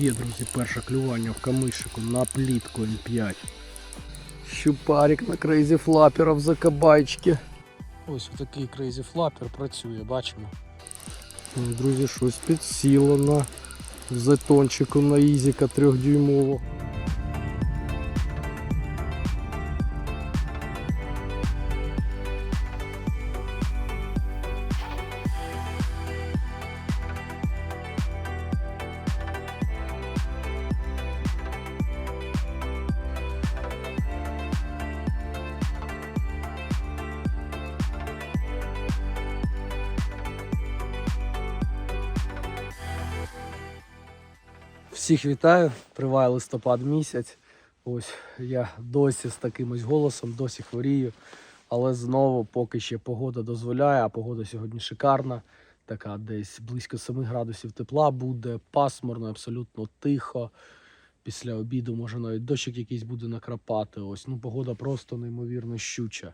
Є, друзі, перше клювання в камишику на плітку М5. Щупарик на крейзі флапера в закабайчки. Ось такий крейзі флапер працює, бачимо. Друзі, щось підсіло на затончику на ізіка трьохдюймово. Всіх вітаю, триває листопад місяць. Ось я досі з таким ось голосом, досі хворію. Але знову, поки ще погода дозволяє, а погода сьогодні шикарна. Така десь близько 7 градусів тепла буде, пасмурно, абсолютно тихо. Після обіду може навіть дощик якийсь буде накрапати. Ось ну погода просто неймовірно щуча.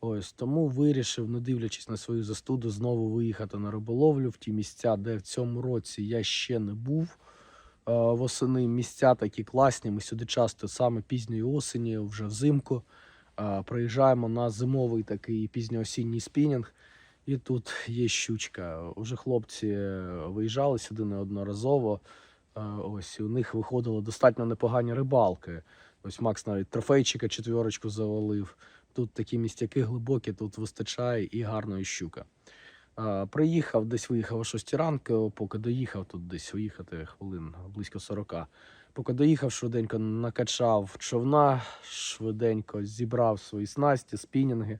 Ось тому вирішив, не дивлячись на свою застуду, знову виїхати на риболовлю в ті місця, де в цьому році я ще не був. Е, Восени місця такі класні. Ми сюди часто саме пізньої осені, вже взимку. е, Приїжджаємо на зимовий такий пізньоосінній спінінг. І тут є щучка. Уже хлопці е, виїжджали сюди неодноразово. Ось у них виходили достатньо непогані рибалки. Ось Макс навіть трофейчика четверочку завалив. Тут такі містяки глибокі, тут вистачає і гарної щука. Приїхав, десь виїхав о 6 ранку, поки доїхав, тут десь виїхати хвилин близько 40. Поки доїхав, швиденько накачав човна, швиденько зібрав свої снасті, спінінги.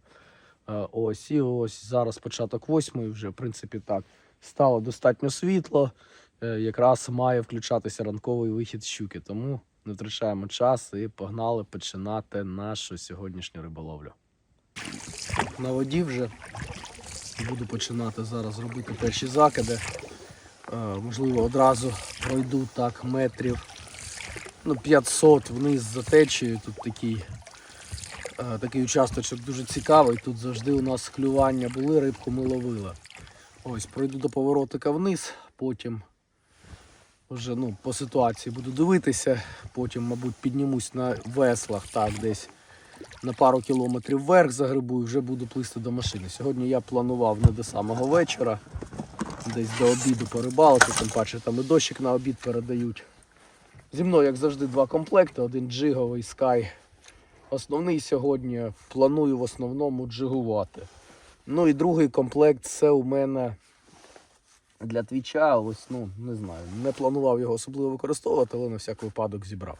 Ось і ось зараз початок восьмої, вже в принципі так. Стало достатньо світло. е, Якраз має включатися ранковий вихід щуки. Тому не втрачаємо час і погнали починати нашу сьогоднішню риболовлю. На воді вже Буду починати зараз робити перші закиди. Е, можливо, одразу пройду так метрів ну, 500 вниз за течією. Тут такий, е, такий участочок дуже цікавий. Тут завжди у нас клювання були, рибку ми ловили. Ось, пройду до поворотика вниз, потім вже ну, по ситуації буду дивитися, потім, мабуть, піднімусь на веслах так десь на пару кілометрів вверх загребу і вже буду плисти до машини. Сьогодні я планував не до самого вечора, десь до обіду порибалити, тим паче там і дощик на обід передають. Зі мною, як завжди, два комплекти: один джиговий Sky. Основний сьогодні планую в основному джигувати. Ну і другий комплект це у мене для твіча. Ось, ну, не знаю, не планував його особливо використовувати, але на всяк випадок зібрав.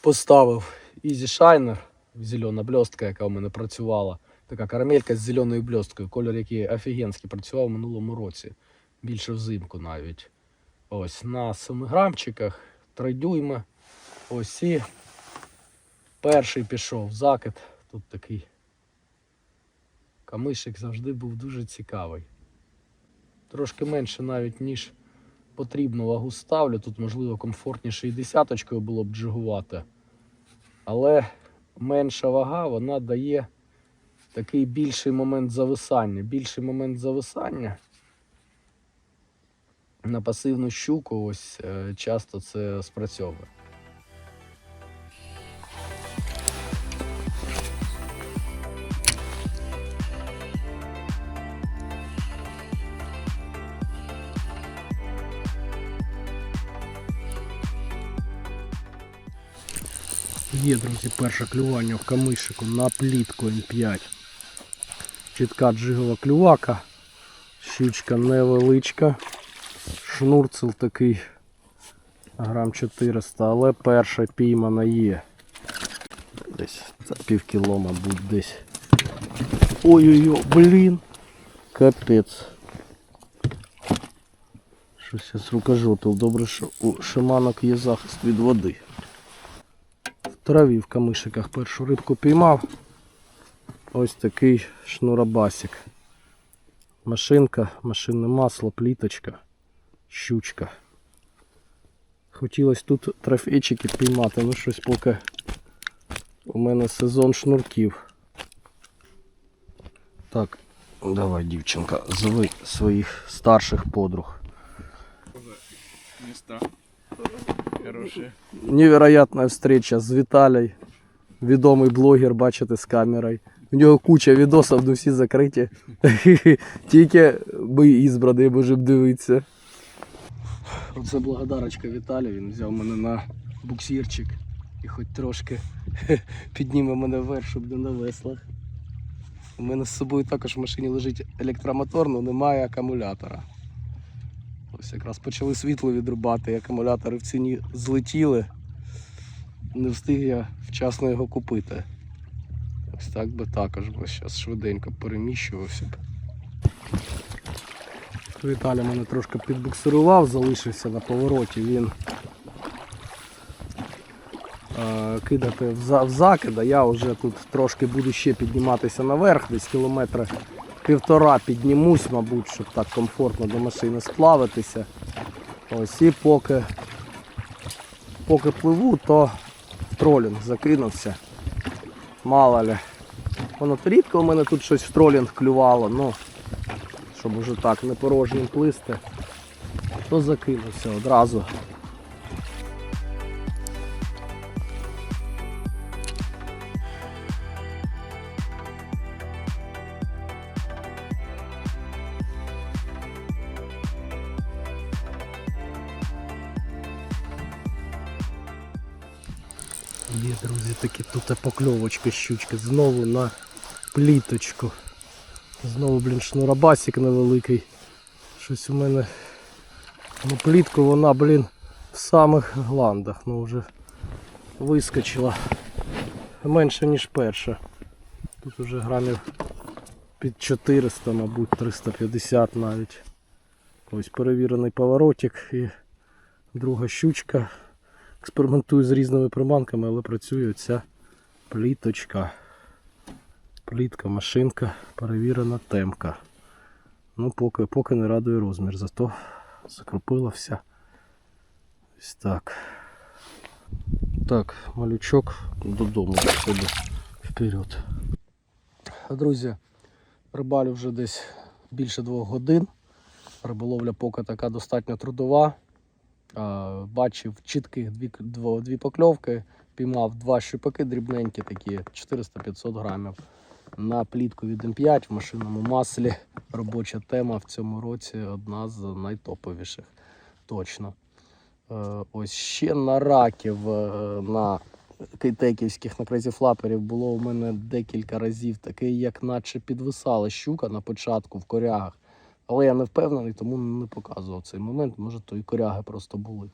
Поставив Easy Shiner, зелена блістка, яка у мене працювала. Така карамелька з зеленою блісткою, кольор який офігенський працював в минулому році. Більше взимку навіть. Ось на 7 грамчиках, 3 дюйма. Ось і перший пішов закид. Тут такий камишик завжди був дуже цікавий. Трошки менше навіть, ніж потрібну вагу ставлю. Тут, можливо, комфортніше і десяточкою було б джигувати. Але менша вага вона дає такий більший момент зависання. Більший момент зависання на пасивну щуку ось е, часто це спрацьовує. Є, друзі, перше клювання в камишику на плітку М5. Чітка джигова клювака. Щучка невеличка. Шнурцел такий грам 400, але перша піймана є. Десь за пів кіло, мабуть, десь. Ой-ой-ой, блін. Капець. Щось я з рукожопів. Добре, що у шиманок є захист від води. Траві в камишиках першу рибку піймав. Ось такий шнурабасик. Машинка, машинне масло, пліточка, щучка. Хотілося тут трофейчики піймати, ну щось поки у мене сезон шнурків. Так, давай, дівчинка, зови своїх старших подруг. міста. Хорошие. Невероятная встреча з Віталій. Відомий блогер, бачите, з камерою. У нього куча відосів, ну всі закриті. Тільки ми ізбрані, можемо дивитися. Оце благодарочка Віталію. Він взяв мене на буксирчик і хоч трошки підніме мене вверх, щоб не на веслах. У мене з собою також в машині лежить електромотор, але немає акумулятора. Ось якраз почали світло відрубати, акумулятори в ціні злетіли. Не встиг я вчасно його купити. Ось так би також би зараз швиденько переміщувався б. Віталя мене трошки підбуксирував, залишився на повороті. Він е, кидати в, за, в закид, а я вже тут трошки буду ще підніматися наверх, десь кілометра півтора піднімусь, мабуть, щоб так комфортно до машини сплавитися. Ось і поки, поки пливу, то в тролінг закинувся. Мало ли. Воно то рідко у мене тут щось в тролінг клювало, ну, щоб уже так не порожнім плисти, то закинувся одразу. Тут покльовочки, щучки. Знову на пліточку. Знову, блін, шнурабасик невеликий. Щось у мене ну, плітку вона, блін, в самих гландах. Ну вже вискочила менше, ніж перша. Тут вже грамів під 400, мабуть, 350 навіть. Ось перевірений поворотик і друга щучка. Експериментую з різними приманками, але працює ця пліточка. Плітка, машинка, перевірена темка. Ну, поки, поки не радує розмір, зато закрупила вся. Ось так. Так, малючок додому до себе вперед. Друзі, рибалю вже десь більше двох годин. Риболовля поки така достатньо трудова. Бачив чітких дві, дві покльовки, піймав два щупаки дрібненькі, такі 400-500 грамів. На плітку від М5 в машинному маслі. Робоча тема в цьому році одна з найтоповіших. Точно. Е, Ось ще на раків е, на кейтеківських на крейзіфлаперів було у мене декілька разів таке, як наче підвисала щука на початку в корягах. Але я не впевнений, тому не показував цей момент. Може, то і коряги просто були.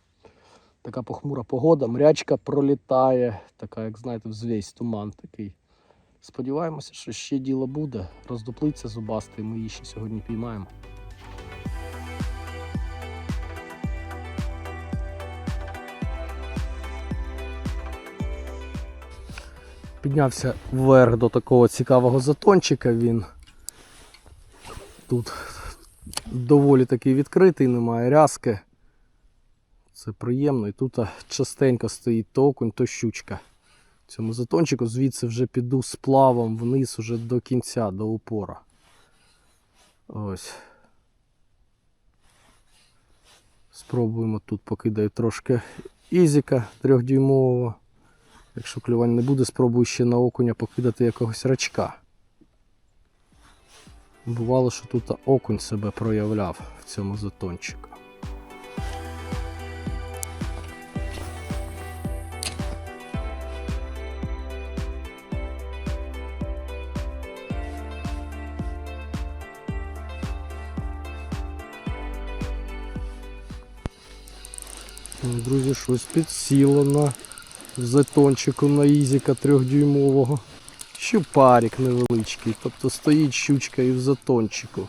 Така похмура погода, мрячка пролітає, така, як знаєте, взвесь, туман такий. Сподіваємося, що ще діло буде. Роздуплиться зубастий, ми її ще сьогодні піймаємо. Піднявся вверх до такого цікавого затончика. Він тут доволі такий відкритий, немає рязки. Це приємно. І тут частенько стоїть то окунь, то щучка. В цьому затончику звідси вже піду сплавом вниз уже до кінця, до упора. Ось. Спробуємо тут покидаю трошки ізіка трьохдюймового. Якщо клювань не буде, спробую ще на окуня покидати якогось рачка. Бувало, що тут окунь себе проявляв в цьому затончику. Друзі, щось підсіло на затончику на ізіка трьохдюймового. Щупарик невеличкий, тобто стоїть щучка і в затончику.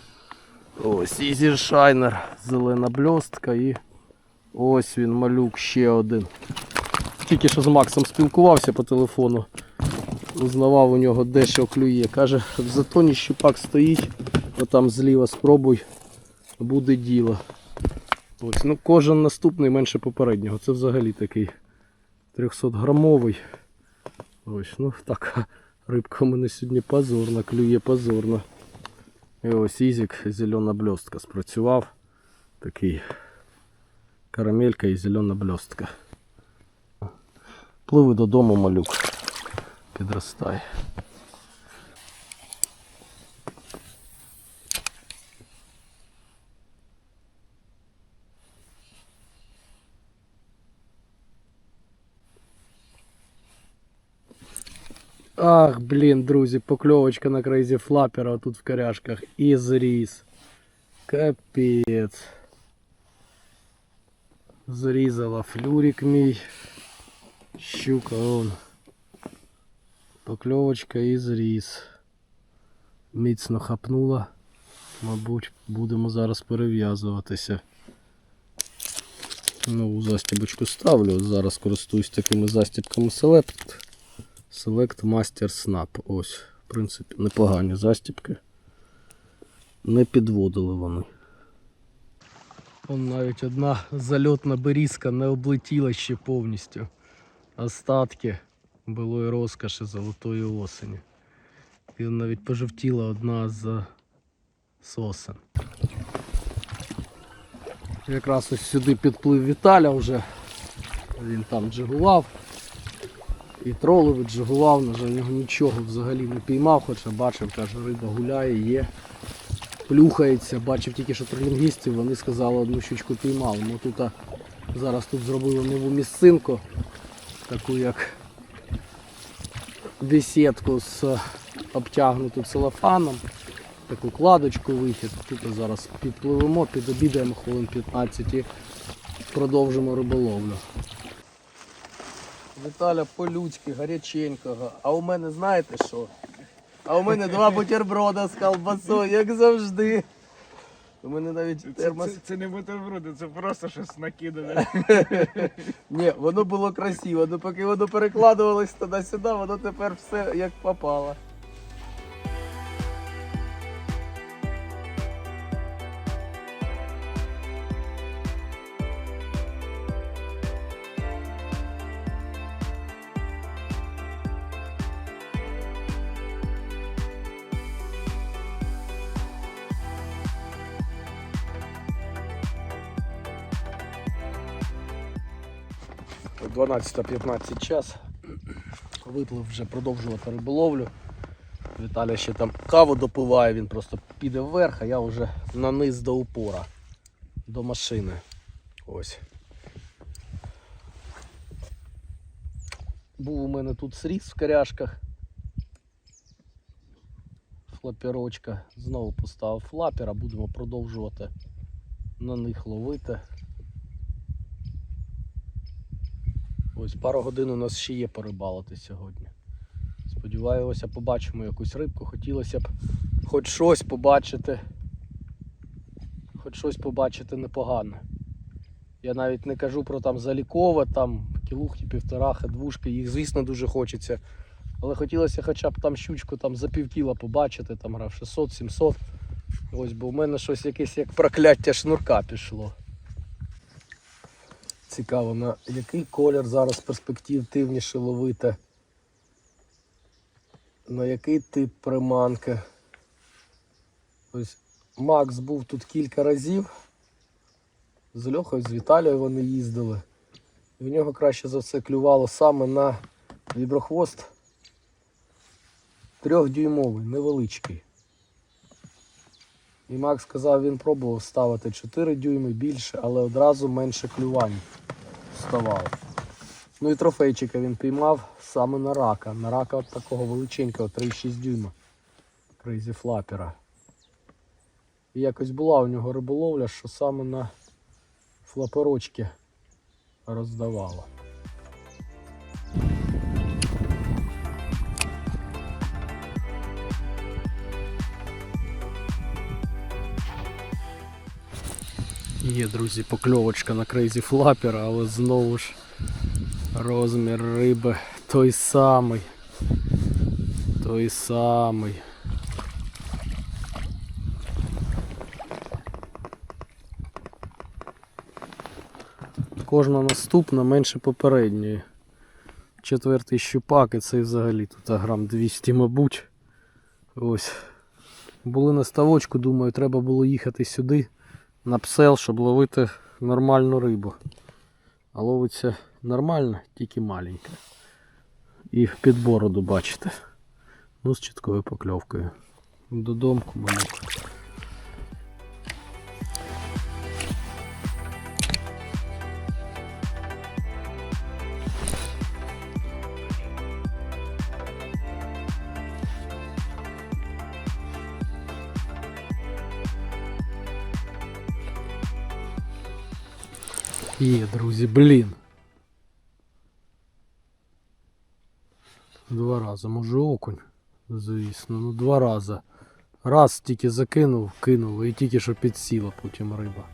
Ось Ізі Шайнер, зелена бльостка і ось він малюк ще один. Тільки що з Максом спілкувався по телефону. Узнавав у нього де що клює. Каже, в затоні щупак стоїть, отам зліва спробуй, буде діло. Ось, ну кожен наступний менше попереднього. Це взагалі такий 300 грамовий. Ось, ну така рибка у мене сьогодні позорна, клює позорно. І ось Ізік, зелена бльостка спрацював. Такий Карамелька і зелена блістка. Пливи додому, малюк. Підростай. Ах, блін, друзі, покльовочка на крейзі флапера тут в коряшках. І зріз. Капець. Зрізала флюрик мій. Щука он. Покльовочка і зріз. Міцно хапнула. Мабуть, будемо зараз перев'язуватися. Нову застібочку ставлю. Зараз користуюсь такими застібками Select. Select Master Snap. Ось, в принципі, непогані застібки. Не підводили вони. Он навіть одна зальотна берізка не облетіла ще повністю. Остатки былої розкоші золотої осені. І навіть пожовтіла одна з сосен. Якраз ось сюди підплив Віталя вже. Він там джигував. І тролив, і джигував, на жаль, нього нічого взагалі не піймав, хоча бачив, каже, риба гуляє, є плюхається. Бачив тільки, що тролінгістів, вони сказали, одну щучку піймав. Ну тут зараз тут зробили нову місцинку, таку як бесідку з обтягнуту целофаном, таку кладочку вихід. Тут зараз підпливемо, підобідаємо хвилин 15 і продовжимо риболовлю. Віталя по-людськи, гаряченького. А у мене знаєте що? А у мене два бутерброда з колбасою, як завжди. У мене навіть Це, термос. це, це не бутерброди, це просто щось накидане. Ні, воно було красиво, але поки воно перекладувалось туди-сюди, воно тепер все як попало. 12-15 час. Виплив вже продовжувати риболовлю. Віталя ще там каву допиває, він просто піде вверх, а я вже на низ до упора, до машини. Ось. Був у мене тут сріз в коряшках. Флаперочка. Знову поставив флапера, будемо продовжувати на них ловити. Ось пару годин у нас ще є порибалити сьогодні. Сподіваюся, побачимо якусь рибку. Хотілося б хоч щось побачити. Хоч щось побачити непогане. Я навіть не кажу про там залікове, там кілухи, півторахи, двушки, їх звісно дуже хочеться. Але хотілося хоча б там щучку там за півкіла побачити, там грав 600-700. Ось, бо в мене щось якесь як прокляття шнурка пішло. Цікаво, на який колір зараз перспективніше ловити. На який тип приманки. Ось Макс був тут кілька разів. З Льохою, з Віталією вони їздили. І в нього краще за все клювало саме на віброхвост трьохдюймовий, невеличкий. І Макс сказав, він пробував ставити 4 дюйми більше, але одразу менше клювань вставав. Ну і трофейчика він піймав саме на рака. На рака от такого величенького 3,6 дюйма. Крейзі флапера. І якось була у нього риболовля, що саме на флаперочки роздавала. Є, друзі, покльовочка на крейзі флапера, але знову ж розмір риби той самий. Той самий. Кожна наступна менше попередньої. Четвертий щупак і цей взагалі тут грам 200, мабуть. Ось. Були на ставочку, думаю, треба було їхати сюди на псел, щоб ловити нормальну рибу. А ловиться нормально, тільки маленька. І під бороду бачите. Ну, з чіткою покльовкою. Додомку малюк. Є, друзі, блін. Два рази, може окунь, звісно, ну два рази. Раз тільки закинув, кинув і тільки що підсіла потім риба.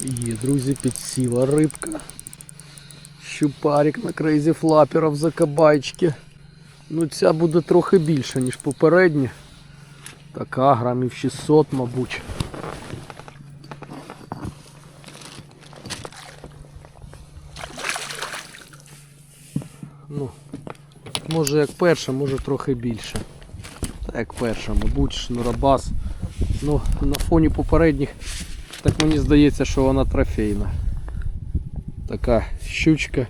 Є, друзі, підсіла рибка. Щупарик на крейзі флаперов за кабачки. Ну ця буде трохи більша, ніж попередня. Така грамів 600, мабуть. Ну, може як перша, може трохи більше. Та як перша, мабуть, шнурабас. Ну, на фоні попередніх, так мені здається, що вона трофейна. Така щучка.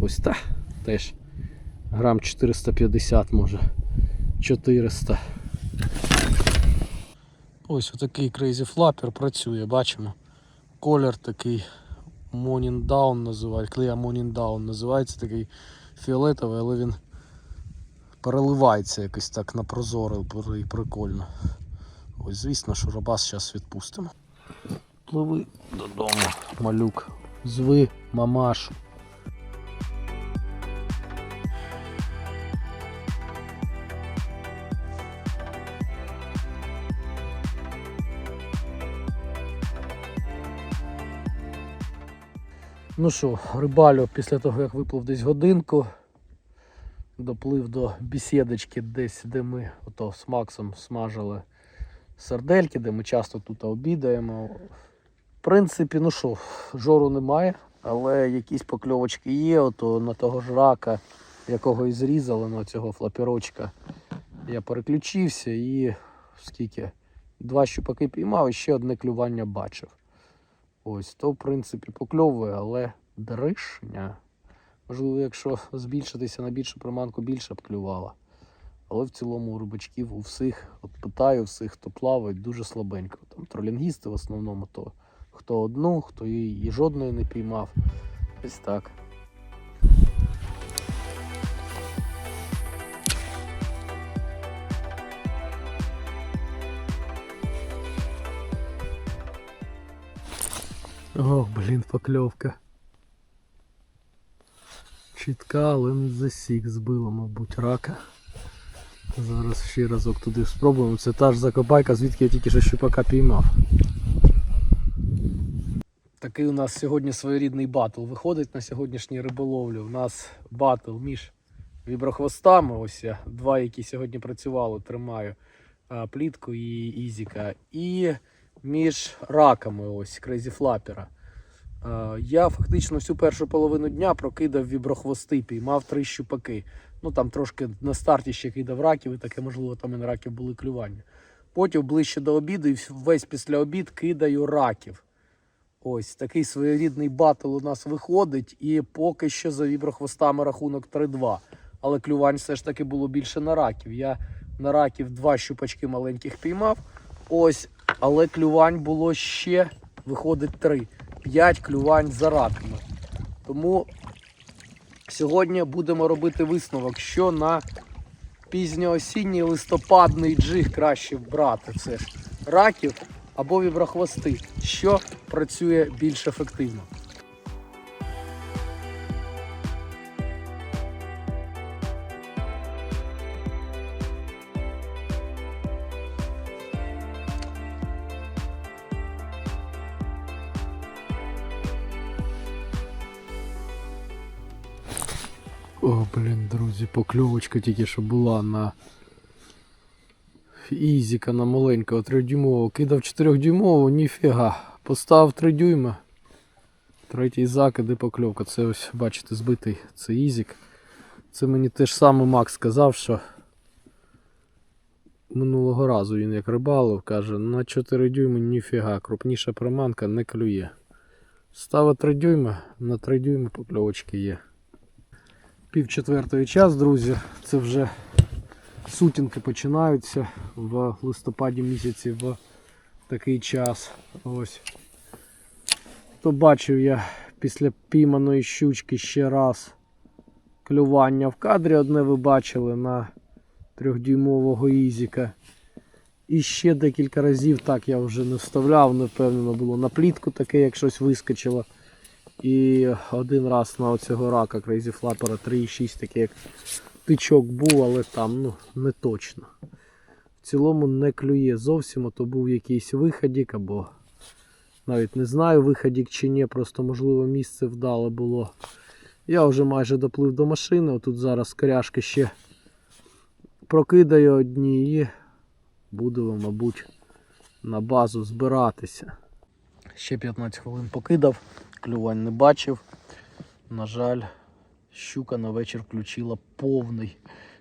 Ось та теж грам 450 може. 400. Ось отакий Crazy Flapper працює, бачимо. Колір такий Morning Down називають, клея Morning Down називається такий фіолетовий, але він переливається якось так на прозоро і прикольно. Ось звісно, що зараз відпустимо. Пливи додому, малюк. Зви мамашу. Ну що, рибалю після того, як виплив десь годинку, доплив до бісідочки десь, де ми ото з Максом смажили сардельки, де ми часто тут обідаємо. В принципі, ну що, жору немає, але якісь покльовочки є, ото на того ж рака, якого і зрізали, на цього флаперочка. Я переключився і скільки? Два щупаки піймав і ще одне клювання бачив. Ось, то в принципі покльовує, але дришня. Можливо, якщо збільшитися на більшу приманку, більше б клювала. Але в цілому у рибачків у всіх, от питаю всіх, хто плавають, дуже слабенько. Там тролінгісти в основному, то хто одну, хто і жодної не піймав. Ось так. Ох, блін, покльовка. Чітка, але не засік збило, мабуть, рака. Зараз ще разок туди спробуємо. Це та ж закопайка, звідки я тільки що щупака піймав. Такий у нас сьогодні своєрідний батл виходить на сьогоднішній риболовлі. У нас батл між віброхвостами. Ось я два, які сьогодні працювали, тримаю плітку і ізіка. І між раками, ось крейзі флапера. Я фактично всю першу половину дня прокидав віброхвости, піймав три щупаки. Ну там трошки на старті ще кидав раків, і таке, можливо, там і на раків були клювання. Потім ближче до обіду і весь після обід кидаю раків. Ось такий своєрідний батл у нас виходить, і поки що за віброхвостами рахунок 3-2. Але клювань все ж таки було більше на раків. Я на раків два щупачки маленьких піймав. Ось, але клювань було ще, виходить, три. П'ять клювань за раками. Тому сьогодні будемо робити висновок, що на пізньоосінній листопадний джиг краще брати все ж раків або віброхвости, що працює більш ефективно. О, блін, друзі, покльовочка тільки що була на Ізіка на маленького 3 дюймового. Кидав 4 дюймового, ніфіга. Поставив 3 дюйма. Третій закид і покльовка. Це ось, бачите, збитий це Ізік. Це мені теж саме Макс сказав, що минулого разу він як рибалив, каже, на 4 дюйми ніфіга, крупніша приманка не клює. Ставить 3 дюйми, на 3 дюйми покльовочки є. Пів четвертої час, друзі. Це вже сутінки починаються в листопаді місяці в такий час. Ось. То бачив я після пійманої щучки ще раз клювання в кадрі. Одне ви бачили на трьохдюймового ізіка. І ще декілька разів так я вже не вставляв, не впевнено було на плітку таке, як щось вискочило. І один раз на оцього рака Crazy Flapper 3,6 такий як тичок був, але там ну, не точно. В цілому не клює зовсім, а то був якийсь виходік або навіть не знаю, виходік чи ні, просто можливо місце вдале було. Я вже майже доплив до машини, отут зараз коряшки ще прокидаю одні і будемо, мабуть, на базу збиратися. Ще 15 хвилин покидав, клювань не бачив. На жаль, щука на вечір включила повний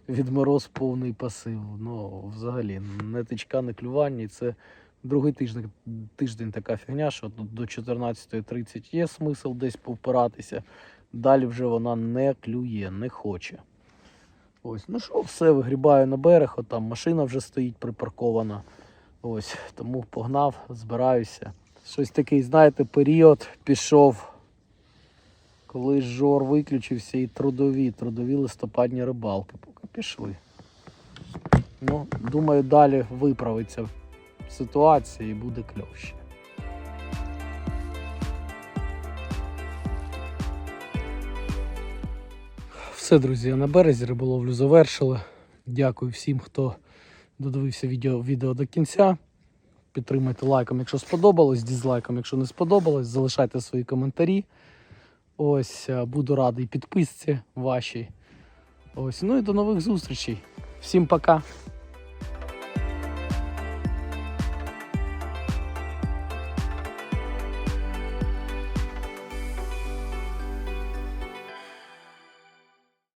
відмороз, повний пасив. Ну, взагалі, не тичка, не клювання. Це другий тиждень, тиждень така фігня, що до 14.30 є смисл десь повпиратися. Далі вже вона не клює, не хоче. Ось, ну що, все, вигрібаю на берег, от там машина вже стоїть припаркована. Ось, тому погнав, збираюся. Щось такий, знаєте, період пішов, коли жор виключився і трудові, трудові листопадні рибалки. Поки пішли. Ну, думаю, далі виправиться ситуація і буде кльовще. Все, друзі, на березі риболовлю завершили. Дякую всім, хто додивився відео, відео до кінця. Підтримайте лайком, якщо сподобалось, дізлайком, якщо не сподобалось, залишайте свої коментарі. Ось, е, буду радий підписці вашій. Ось, ну і до нових зустрічей. Всім пока!